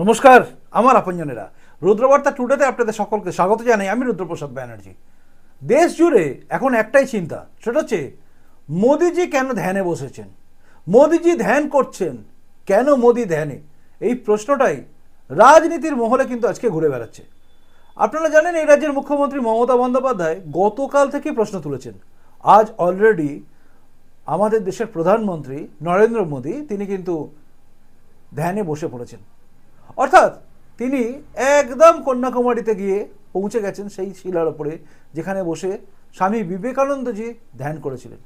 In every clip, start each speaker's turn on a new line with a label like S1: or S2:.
S1: নমস্কার, আমার আপনজনেরা। রুদ্রবার্তা টুডেতে আপনাদের সকলকে স্বাগত জানাই আমি রুদ্রপ্রসাদ ব্যানার্জি। দেশ জুড়ে এখন একটাই চিন্তা, সেটা হচ্ছে মোদিজি কেন ধ্যানে বসেছেন? মোদিজি ধ্যান করছেন, কেন মোদি ধ্যানে? এই প্রশ্নটাই রাজনীতির মহলে কিন্তু আজকে ঘুরে বেড়াচ্ছে। আপনারা জানেন এই রাজ্যের মুখ্যমন্ত্রী মমতা বন্দ্যোপাধ্যায় গতকাল থেকে প্রশ্ন তুলেছেন। আজ অলরেডি আমাদের দেশের প্রধানমন্ত্রী নরেন্দ্র মোদী, তিনি কিন্তু ধ্যানে বসে পড়েছেন। অর্থাৎ তিনি একদম কন্যাকুমারীতে গিয়ে পৌঁছে গেছেন সেই শিলার ওপরে, যেখানে বসে স্বামী বিবেকানন্দজি ধ্যান করেছিলেন।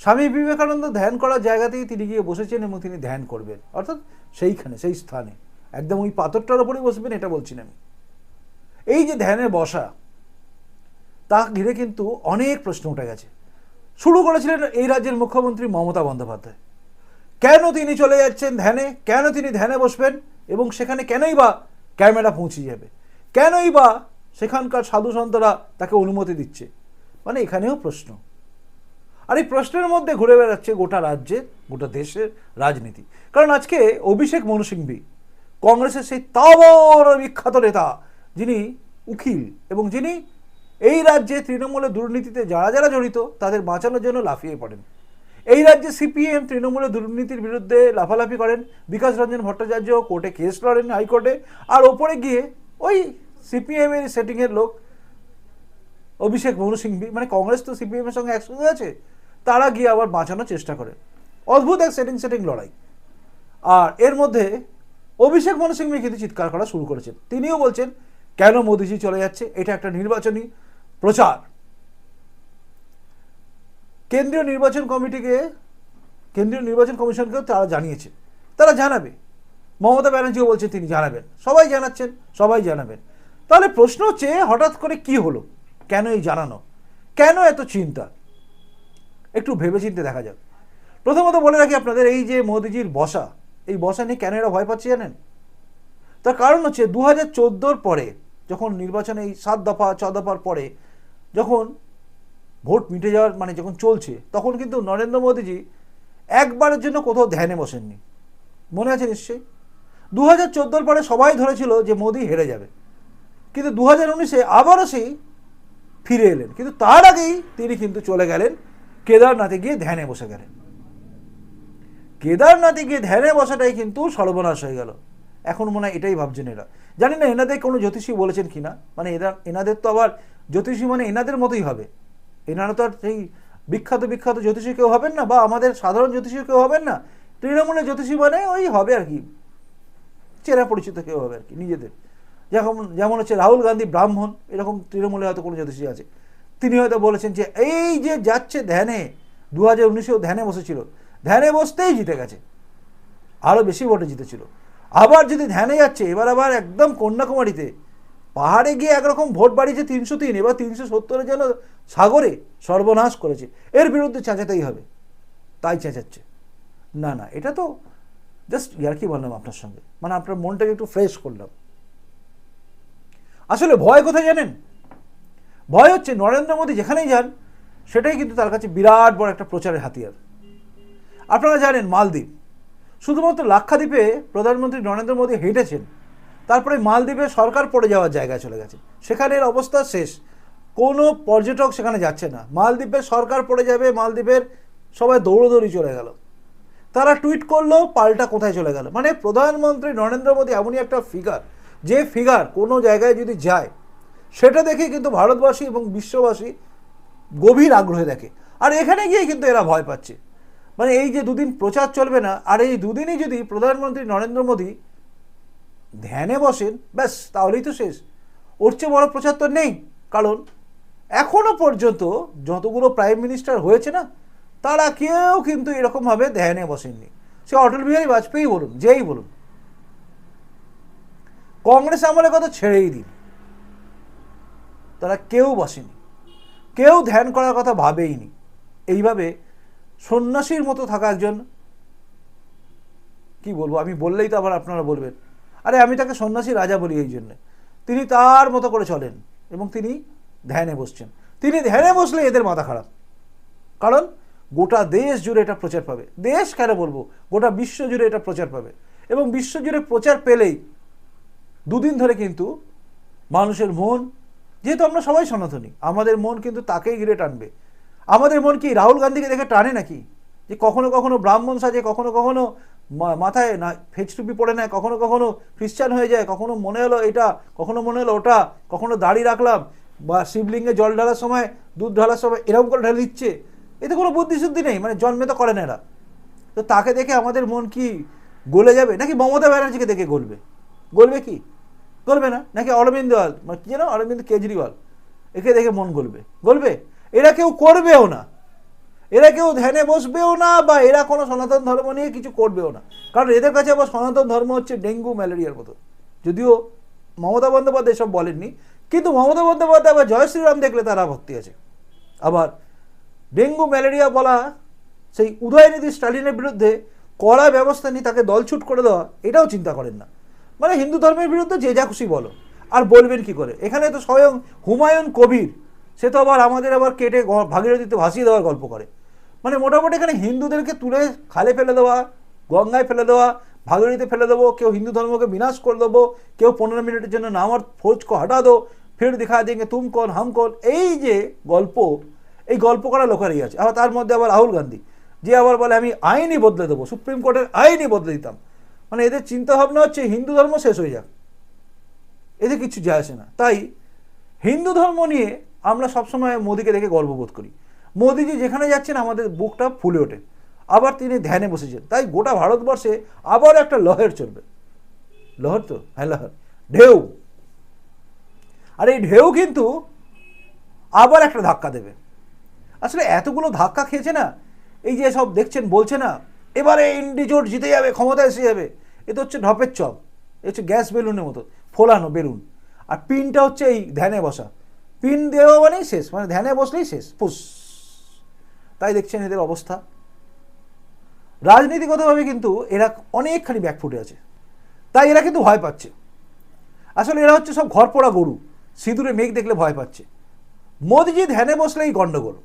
S1: স্বামী বিবেকানন্দ ধ্যান করার জায়গাতেই তিনি গিয়ে বসেছেন এবং তিনি ধ্যান করবেন। অর্থাৎ সেইখানে, সেই স্থানে। একদম ওই পাথরটার ওপরেই বসবেন, এটা বলছি আমি। এই যে ধ্যানে বসা, তা ঘিরে কিন্তু অনেক প্রশ্ন উঠে গেছে। শুরু করেছিলেন এই রাজ্যের মুখ্যমন্ত্রী মমতা বন্দ্যোপাধ্যায়। কেন তিনি চলে যাচ্ছেন ধ্যানে? কেন তিনি ধ্যানে বসবেন? এবং সেখানে কেনই বা ক্যামেরা পৌঁছে যাবে? কেনই বা সেখানকার সাধু সন্তরা তাকে অনুমতি দিচ্ছে? মানে এখানেও প্রশ্ন। আর এই প্রশ্নের মধ্যে ঘুরে বেড়াচ্ছে গোটা রাজ্যের গোটা দেশের রাজনীতি। কারণ আজকে অভিষেক মনু সিংভি, কংগ্রেসের সেই তাবর বিখ্যাত নেতা, যিনি উকিল এবং যিনি এই রাজ্যে তৃণমূলের দুর্নীতিতে যারা যারা জড়িত, তাদের বাঁচানোর জন্য লাফিয়ে পড়েন। এই রাজ্যে সিপিএম তৃণমূলের দুর্নীতির বিরুদ্ধে লাফালাফি করেন বিকাশ রঞ্জন ভট্টাচার্য, কোর্টে কেস লড়েন হাইকোর্টে। আর ওপরে গিয়ে ওই সিপিএম এর সেটিংয়ের লোক, অভিষেক মনু সিংভি মানে কংগ্রেস তো সিপিএম এর সঙ্গে একসঙ্গে আছে, তারা গিয়ে আবার বাঁচানোর চেষ্টা করে। অদ্ভুত এক সেটিং সেটিং লড়াই। আর এর মধ্যে অভিষেক মনু সিংভি কিন্তু চিৎকার করা শুরু করেছেন। তিনিও বলছেন, কেন মোদিজি চলে যাচ্ছে? এটা একটা নির্বাচনী প্রচার। কেন্দ্রীয় নির্বাচন কমিটিকে, কেন্দ্রীয় নির্বাচন কমিশনকেও তারা জানিয়েছে। তারা জানাবে। মমতা ব্যানার্জিও বলছে তিনি জানাবেন। সবাই জানাচ্ছেন, সবাই জানাবেন। তাহলে প্রশ্ন হচ্ছে, হঠাৎ করে কি হলো? কেন এই জানানো? কেন এত চিন্তা? একটু ভেবেচিন্তে দেখা যাক। প্রথমত বলে রাখি আপনাদের, এই যে মোদিজির বসা, এই বসা নিয়ে কেন এরা ভয় পাচ্ছে জানেন? তার কারণ হচ্ছে দু হাজার পরে, যখন নির্বাচনে এই সাত দফা, ছ দফার পরে, যখন ভোট মিটে যাওয়ার মানে যখন চলছে, তখন কিন্তু নরেন্দ্র মোদীজি একবারের জন্য কোথাও ধ্যানে বসেননি। মনে আছে নিশ্চয়ই? দু হাজার পরে সবাই ধরেছিল যে মোদি হেরে যাবে। কিন্তু দু হাজার উনিশে আবারও সেই ফিরে এলেন। কিন্তু তার আগেই তিনি কিন্তু চলে গেলেন, কেদারনাথে গিয়ে ধ্যানে বসে গেলেন। কেদারনাথে গিয়ে ধ্যানে বসাটাই কিন্তু সর্বনাশ হয়ে গেল। এখন মনে হয় এটাই ভাবছেন এরা। জানি না, এনাদের কোনো জ্যোতিষী বলেছেন কিনা? মানে এরা, এনাদের তো আবার জ্যোতিষী মানে এনাদের মতোই হবে। এনারা তো আর সেই বিখ্যাত বিখ্যাত জ্যোতিষী কেউ হবেন না, বা আমাদের সাধারণ জ্যোতিষী কেউ হবেন না। তৃণমূলের জ্যোতিষী মানে ওই হবে আর কি। চেনা পরিচিত কেউ হবে আর কি, নিজেদের। যেমন যেমন হচ্ছে রাহুল গান্ধী ব্রাহ্মণ, এরকম তৃণমূলে হয়তো কোনো জ্যোতিষী আছে। তিনি হয়তো বলেছেন যে, এই যে যাচ্ছে ধ্যানে দু হাজার উনিশেও ধ্যানে বসেছিল। ধ্যানে বসতেই জিতে গেছে। আরও বেশি ভোটে জিতেছিল। আবার যদি ধ্যানে যাচ্ছে, এবার আবার একদম কন্যাকুমারীতে পাহাড়ে গিয়ে একরকম ভোট বাড়িয়েছে তিনশো তিন, এবার তিনশো সত্তরের যেন সাগরে সর্বনাশ করেছে। এর বিরুদ্ধে চেঁচাতেই হবে। তাই চেঁচাচ্ছে। না না, এটা তো জাস্ট ইয়ার্কি বললাম আপনার সঙ্গে? মানে আপনার মনটাকে একটু ফ্রেশ করলাম। আসলে ভয় কোথায় জানেন? ভয় হচ্ছে নরেন্দ্র মোদী যেখানেই যান, সেটাই কিন্তু তার কাছে বিরাট বড় একটা প্রচারের হাতিয়ার। আপনারা জানেন মালদ্বীপ। শুধুমাত্র লাক্ষাদ্বীপে প্রধানমন্ত্রী নরেন্দ্র মোদী হেঁটেছেন। তারপরে মালদ্বীপে সরকার পড়ে যাওয়ার জায়গায় চলে গেছে। সেখানের অবস্থা শেষ। কোনো পর্যটক সেখানে যাচ্ছে না। মালদ্বীপের সরকার পড়ে যাবে, মালদ্বীপের সবাই দৌড়দৌড়ি চলে গেল। তারা টুইট করল পাল্টা কোথায় চলে গেল? মানে প্রধানমন্ত্রী নরেন্দ্র মোদী এমনই একটা ফিগার যে ফিগার কোনো জায়গায় যদি যায়, সেটা দেখে কিন্তু ভারতবাসী এবং বিশ্ববাসী গভীর আগ্রহে দেখে। আর এখানে গিয়ে কিন্তু এরা ভয় পাচ্ছে। মানে এই যে দুদিন প্রচার চলবে না, আর এই দুদিনই যদি প্রধানমন্ত্রী নরেন্দ্র মোদী ধ্যানে বসেন, ব্যাস, তাহলেই তো শেষ। ওর চেয়ে বড় প্রচার তো নেই, কারণ এখনও পর্যন্ত যতগুলো প্রাইম মিনিস্টার হয়েছে না, তারা কেউ কিন্তু এরকমভাবে ধ্যানে বসেননি। সে অটল বিহারী বাজপেয়ী বলুন, যেই বলুন। কংগ্রেস আমলের কথা ছেড়েই দিন। তারা কেউ বসেনি। কেউ ধ্যান করার কথা ভাবেইনি। এইভাবে সন্ন্যাসীর মতো থাকা একজন, কি বলব, আমি বললেই তো আবার আপনারা বলবেন আরে আমি তাকে সন্ন্যাসী রাজা বলি এই জন্যে। তিনি তার মতো করে চলেন এবং তিনি ধ্যানে বসছেন। তিনি ধ্যানে বসলে এদের মাথা খারাপ। কারণ গোটা দেশ জুড়ে এটা প্রচার পাবে। দেশ কেন বলব? গোটা বিশ্ব জুড়ে এটা প্রচার পাবে। এবং বিশ্ব জুড়ে প্রচার পেলেই দুদিন ধরে কিন্তু মানুষের মন, যেহেতু আমরা সবাই সনাতনী, আমাদের মন কিন্তু তাকেই ঘিরে টানবে। আমাদের মন কি রাহুল গান্ধীকে দেখে টানে নাকি? যে কখনো কখনো ব্রাহ্মণ সাজে, কখনো কখনো মাথায় না ফেজ টুপি পড়ে নেয়, কখনো কখনো খ্রিস্টান হয়ে যায়, কখনো মনে হলো এটা, কখনো মনে হলো ওটা, কখনো দাড়ি রাখলাম, বা শিবলিঙ্গে জল ঢালার সময়, দুধ ঢালার সময় এরকম করে ঢেলে দিচ্ছে। এতে কোনো বুদ্ধিশুদ্ধি নেই মানে জন্মে তো করে না এরা। তো তাকে দেখে আমাদের মন কি গলে যাবে? নাকি মমতা ব্যানার্জিকে দেখে গলবে? গলবে কি? গলবে না? নাকি অরবিন্দ মানে কি যেন? অরবিন্দ কেজরিওয়াল। একে দেখে মন গলবে। গলবে? এরা কেউ করবেও না। এরা কেউ ধ্যানে বসবেও না বা এরা কোনো সনাতন ধর্ম নিয়ে কিছু করবেও না। কারণ এদের কাছে আবার সনাতন ধর্ম হচ্ছে ডেঙ্গু, ম্যালেরিয়ার মতো। যদিও মমতা বন্দ্যোপাধ্যায় সব বলেননি, কিন্তু মমতা বন্দ্যোপাধ্যায় আবার জয় শ্রীরাম দেখলে তারা ভক্তি আছে। আবার ডেঙ্গু, ম্যালেরিয়া বলা সেই উদয়নিধি স্টালিনের বিরুদ্ধে কড়া ব্যবস্থা নিয়ে তাকে দলছুট করে দেওয়া, এটাও চিন্তা করেন না। মানে হিন্দু ধর্মের বিরুদ্ধে যে যা খুশি বলো। আর বলবেন কি করে? এখানে তো স্বয়ং হুমায়ুন কবির সে তো আবার আমাদের আবার কেটে ভাগীরথীতে ভাসিয়ে দেওয়ার গল্প করে। মানে মোটামুটি এখানে হিন্দুদেরকে তুলে খালে ফেলে দেওয়া, গঙ্গায় ফেলে দেওয়া, ভাগীরথীতে ফেলে দেবো, কেউ হিন্দু ধর্মকে বিনাশ করে দেবো, কেউ পনেরো মিনিটের জন্য নামার ফৌজ কো হটা দো, ফির দেখা দেঙ্গে তুম কোন হাম কোন এই যে গল্প, এই গল্প করা লোকেরই আছে। আবার তার মধ্যে আবার রাহুল গান্ধী, যে আবার বলে, আমি আইনই বদলে দেবো, সুপ্রিম কোর্টের আইনই বদলে দিতাম। মানে এদের চিন্তা ভাবনা হচ্ছে, হিন্দু ধর্ম শেষ হয়ে যাক। এদের কিছু যায় আসে না। তাই হিন্দু ধর্ম নিয়ে আমরা সবসময় মোদিকে দেখে গর্ববোধ করি। মোদিজি যেখানে যাচ্ছেন, আমাদের বুকটা ফুলে ওঠে। আবার তিনি ধ্যানে বসেছেন। তাই গোটা ভারতবর্ষে আবার একটা লহের চলবে। লহর তো? হ্যাঁ লহর। ঢেউ। আর, এই ঢেউ কিন্তু আবার একটা ধাক্কা দেবে। আসলে এতগুলো ধাক্কা খেয়েছে না, এই যে সব দেখছেন, বলছে না, এবারে ইন্ডিজোট জিতে যাবে ক্ষমতা এসে যাবে। এ তো হচ্ছে ঢপের চপ। এ হচ্ছে গ্যাস বেলুনের মতো, ফোলানো বেলুন। আর পিনটা হচ্ছে এই ধ্যানে বসা। পিন দেওয়া মানেই শেষ মানে ধ্যানে বসলেই শেষ পুস তাই দেখছেন এদের অবস্থা। রাজনীতিগতভাবে কিন্তু এরা অনেকখানি ব্যাকফুটে আছে। তাই এরা কিন্তু ভয় পাচ্ছে। আসলে এরা হচ্ছে সব ঘর পোড়া গরু, সিঁদুরে মেঘ দেখলে ভয় পাচ্ছে। মোদিজি ধ্যানে বসলেই গণ্ডগোল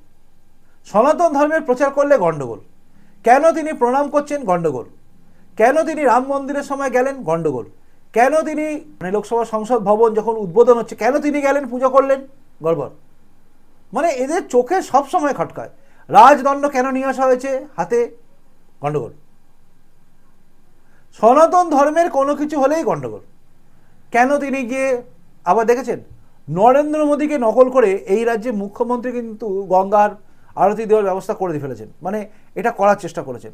S1: সনাতন ধর্মের প্রচার করলে গণ্ডগোল কেন তিনি প্রণাম করছেন গণ্ডগোল কেন তিনি রাম মন্দিরের সময় গেলেন গণ্ডগোল কেন তিনি মানে লোকসভা সংসদ ভবন যখন উদ্বোধন হচ্ছে, কেন তিনি গেলেন, পুজো করলেন? গড়বড়। মানে এদের চোখে সব সময় খটকায়। রাজদণ্ড কেন নিয়ে আসা হয়েছে? হাতে গণ্ডগোল। সনাতন ধর্মের কোনো কিছু হলেই গণ্ডগোল। কেন তিনি গিয়ে আবার দেখেছেন? নরেন্দ্র মোদীকে নকল করে এই রাজ্যে মুখ্যমন্ত্রী কিন্তু গঙ্গার আরতি দেওয়ার ব্যবস্থা করে দিয়ে ফেলেছেন। মানে এটা করার চেষ্টা করেছেন।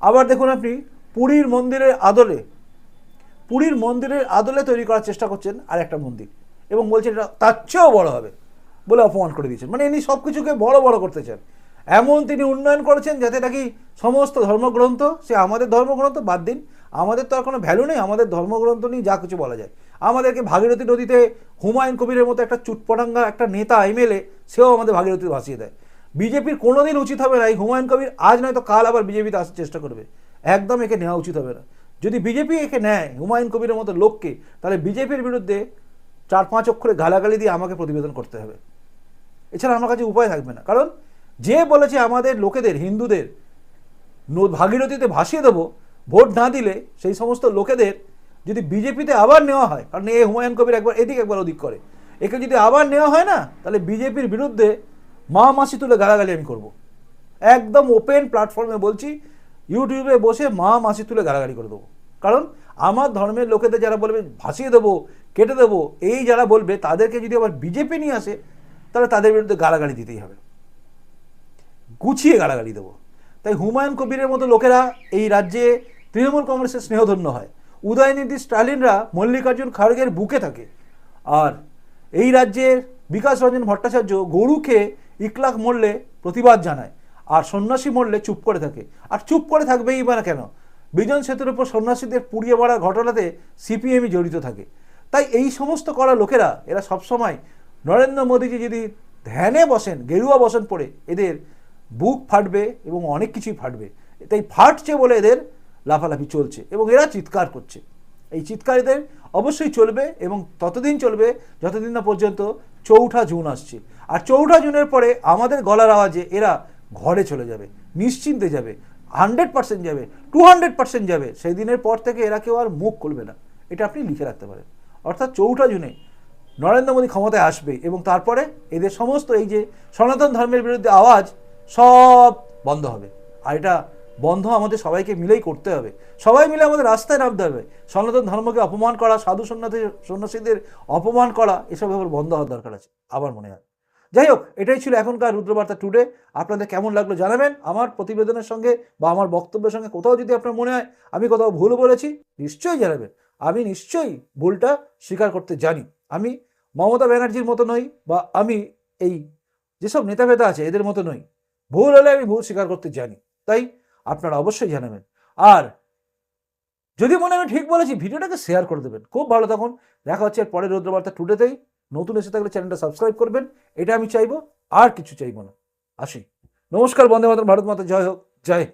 S1: আবার দেখুন আপনি, পুরীর মন্দিরের আদলে, পুরীর মন্দিরের আদলে তৈরি করার চেষ্টা করছেন আর একটা মন্দির। এবং বলছেন এটা তার চেয়েও বড় হবে বলে অপমান করে দিয়েছেন। মানে ইনি সব কিছুকে বড় বড় করতে চান এমন তিনি উন্নয়ন করেছেন যাতে নাকি সমস্ত ধর্মগ্রন্থ, সে আমাদের ধর্মগ্রন্থ বাদ দিন, আমাদের তো আর কোনো ভ্যালু নেই, আমাদের ধর্মগ্রন্থ নিয়ে যা কিছু বলা যায়। আমাদেরকে ভাগীরথী নদীতে হুমায়ুন কবিরের মতো একটা চুটপটাঙ্গা একটা নেতা এমএলএ সেও আমাদের ভাগীরথী ভাসিয়ে দেয়। বিজেপির কোনোদিন উচিত হবে না এই হুমায়ুন কবির, আজ নয়তো কাল আবার বিজেপিতে আসার চেষ্টা করবে। একদম একে নেওয়া উচিত হবে না। যদি বিজেপি একে নেয় হুমায়ুন কবিরের মতো লোককে, তাহলে বিজেপির বিরুদ্ধে চার পাঁচ অক্ষরে গালাগালি দিয়ে আমাকে প্রতিবেদন করতে হবে। এছাড়া আমার কাছে উপায় থাকবে না। কারণ যে বলেছে আমাদের লোকেদের, হিন্দুদের ভাগীরথীতে ভাসিয়ে দেবো, ভোট না দিলে সেই সমস্ত লোকেদের যদি বিজেপিতে আবার নেওয়া হয়, কারণ এ হুমায়ুন কবির একবার এদিক একবার ওদিক করে, একে যদি আবার নেওয়া হয় না, তাহলে বিজেপির বিরুদ্ধে মা মাসি তুলে গালাগালি আমি করব। একদম ওপেন প্ল্যাটফর্মে বলছি ইউটিউবে বসে মা মাসি তুলে গালাগালি করে দেবো। কারণ আমার ধর্মের লোকেদের যারা বলবে, ভাসিয়ে দেবো কেটে দেবো। এই যারা বলবে, তাদেরকে যদি আবার বিজেপি নিয়ে আসে, তাহলে তাদের বিরুদ্ধে গালাগালি দিতেই হবে। গুছিয়ে গালাগালি দেবো। তাই হুমায়ুন কবিরের মতো লোকেরা এই রাজ্যে তৃণমূল কংগ্রেসের স্নেহধন্য হয়। উদয়নিধি স্টালিনরা মল্লিকার্জুন খাড়গের বুকে থাকে। আর এই রাজ্যের বিকাশ রঞ্জন ভট্টাচার্য গরুকে ইকলাক মরলে প্রতিবাদ জানায়। আর সন্ন্যাসী মরলে চুপ করে থাকে। আর চুপ করে থাকবেই বা কেন? বিজন সেতুর উপর সন্ন্যাসীদের পুড়িয়ে মারার ঘটনাতে সিপিএমই জড়িত থাকে। তাই এই সমস্ত করা লোকেরা, এরা সবসময় নরেন্দ্র মোদীজি যদি ধ্যানে বসেন, গেরুয়া বসন পড়ে, এদের বুক ফাটবে এবং অনেক কিছুই ফাটবে। তাই ফাটছে বলে এদের লাফালাফি চলছে এবং এরা চিৎকার করছে। এই চিৎকার এদের অবশ্যই চলবে এবং ততদিন চলবে যতদিন না পর্যন্ত চৌঠা জুন আসছে। আর চৌঠা জুনের পরে আমাদের গলার আওয়াজে এরা ঘরে চলে যাবে, নিশ্চিন্তে যাবে, হান্ড্রেড পার্সেন্ট যাবে, টু হান্ড্রেড পার্সেন্ট যাবে। সেই দিনের পর থেকে এরা কেউ আর মুখ খুলবে না। এটা আপনি লিখে রাখতে পারেন। অর্থাৎ চৌঠা জুনে নরেন্দ্র মোদী ক্ষমতায় আসবে এবং তারপরে এদের সমস্ত এই যে সনাতন ধর্মের বিরুদ্ধে আওয়াজ সব বন্ধ হবে। আর এটা বন্ধ আমাদের সবাইকে মিলেই করতে হবে। সবাই মিলে আমাদের রাস্তায় নামতে হবে। সনাতন ধর্মকে অপমান করা, সাধু সন্ন্যাসী, সন্ন্যাসীদের অপমান করা, এসব ব্যাপার বন্ধ হওয়ার দরকার আছে আমার মনে হয়। যাই হোক, এটাই ছিল এখনকার রুদ্রবার্তা টুডে। আপনাদের কেমন লাগল জানাবেন আমার প্রতিবেদনের সঙ্গে বা আমার বক্তব্যের সঙ্গে। কোথাও যদি আপনার মনে হয় আমি কোথাও ভুল বলেছি, নিশ্চয়ই জানাবেন। আমি নিশ্চয়ই ভুলটা স্বীকার করতে জানি। আমি মমতা ব্যানার্জির মতো নই বা আমি এই যেসব নেতা ফেতা আছে এদের মতো নই। ভুল হলে আমি ভুল স্বীকার করতে জানি, তাই আপনারা অবশ্যই জানাবেন। আর যদি মনে আমি ঠিক বলেছি, ভিডিওটাকে শেয়ার করে দেবেন। খুব ভালো তখন দেখা হচ্ছে পরের রুদ্রবার্তা টুডেতেই নতুন এসে থাকলে চ্যানেলটা সাবস্ক্রাইব করবেন। এটা আমি চাইব, আর কিছু চাইব না। আসি। নমস্কার, বন্দে মাতরম, ভারত মাতা, জয় হোক। জয়।